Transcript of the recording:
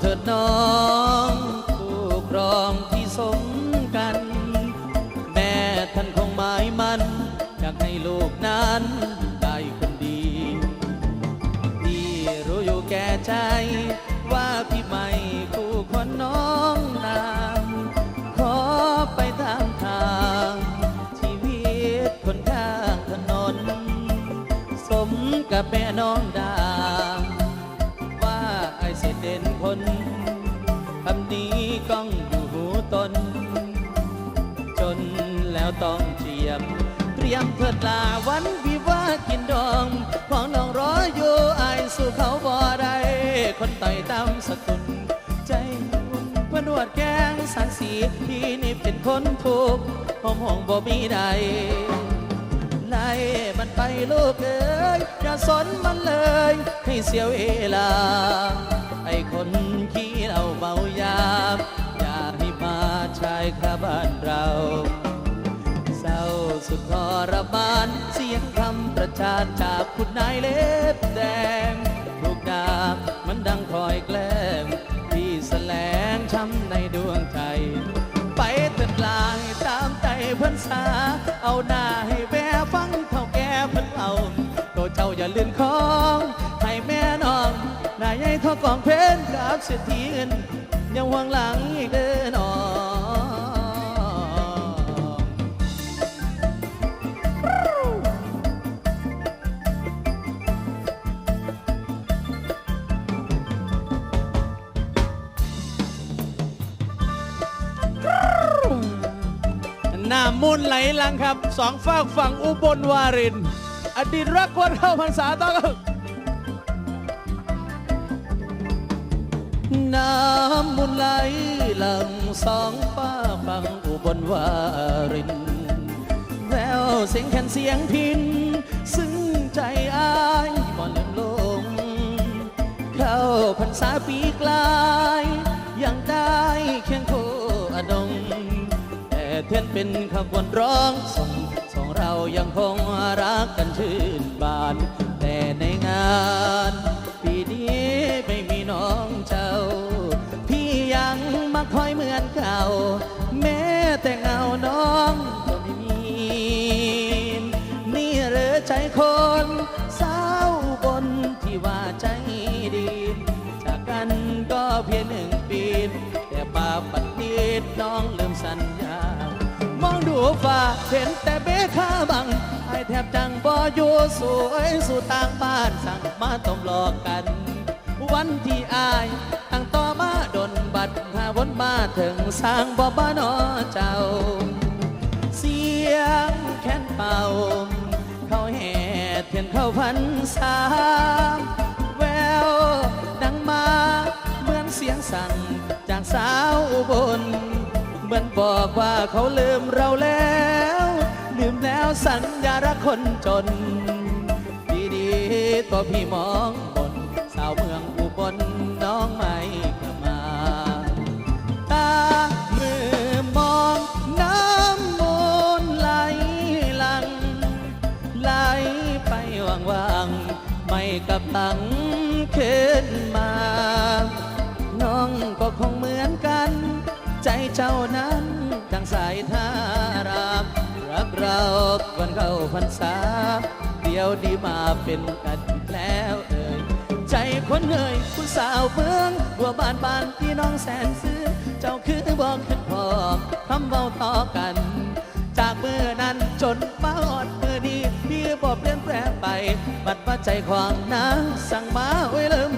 เถิดน้องคู่ครองที่สมกัน แม่ท่านคงหมายมันอยากให้ลูกนั้นได้คนดีพี่รู้อยู่แก่ใจ ว่าพี่ไม่คู่คนน้องนางขอไปตามทางชีวิตคนข้างถนน สมกับแม่น้อง ด็จเด่นคำนี้ก้องอยู่หูตน จนแล้วต้องเจียม เตรียมเถิดลาวันวิวากินดองของน้องรออยู่อายสู่เขาบ่ได้คนต่อยตามสกุลใจอุ่นพนวดแกงสันสีพี่นี่เป็นคนทุกข์หอมห้องบ่มีใดไล่มันไปลูกเอ้ยอย่าสนมันเลย ให้เสียวเวลา ไอ้คนขี้เราเมายาอย่าให้มาชายคาบ้านเรา เศร้าสุดทรมาน เสียงคำประชานจากคุณนายเล็บแดง องเพนกับเศรษฐีเงินยังหวังหลังอีกเด้อน้องน้ำมูลไหลลังครับ สองฝากฝั่งอุบลวาริน อดีตรักคนเข้าพรรษาต้องำมุนไหลหลังสองฟ้าฟังอุบลวาริน แววเสียงแคนเสียงพิน ซึ่งใจอายบ่ลืมลง เข้าพรรษาปีกลาย ยังได้เคียงโคอดงแต่เทียนเป็นขบวนร้องส่งสองเรายังคงรักกันชื่นบาน แต่ในงาน มาคอยเหมือนเก่า แม้แต่เงาน้องก็ไม่มี นี่เหรือใจคนสาวบนที่ว่าใจดี จากกันก็เพียงหนึ่งปี แต่ป่าปัดนิดน้องลืมสัญญา มองดูฟ้าเห็นแต่เบค่าบังไอแทบจังบ่อยู่สวยสู่ต่างบ้านสั่งมาต้มหลอกกัน วันที่อาย สร้างบ่บ้านอเจ้า เสียงแค้นเป่า เขาแห่เทียนเข้าพันษาแววดังมาเหมือนเสียงสั่นจากสาวอุบลเหมือนบอกว่าเขาลืมเราแล้ว ลืมแล้วสัญญารักคนจน ดีๆตัวพี่มอง กับตังขึ้นมา น้องก็คงเหมือนกัน ใจเจ้านั้นดังสายทารามรักเราวันเข้าพรรษา เดียวดีมาเป็นกันแล้วเอ่ยใจคนเอ่ยผู้สาวเมืองบัวบานบานพี่น้องแสนซื้อ เจ้าคือบอกขึ้นพอคำเบาต่อกัน จากมือนั้นจน เปลี่ยนแปลงไป บัดว่าใจควางนะ สั่งมาไว้เริ่ม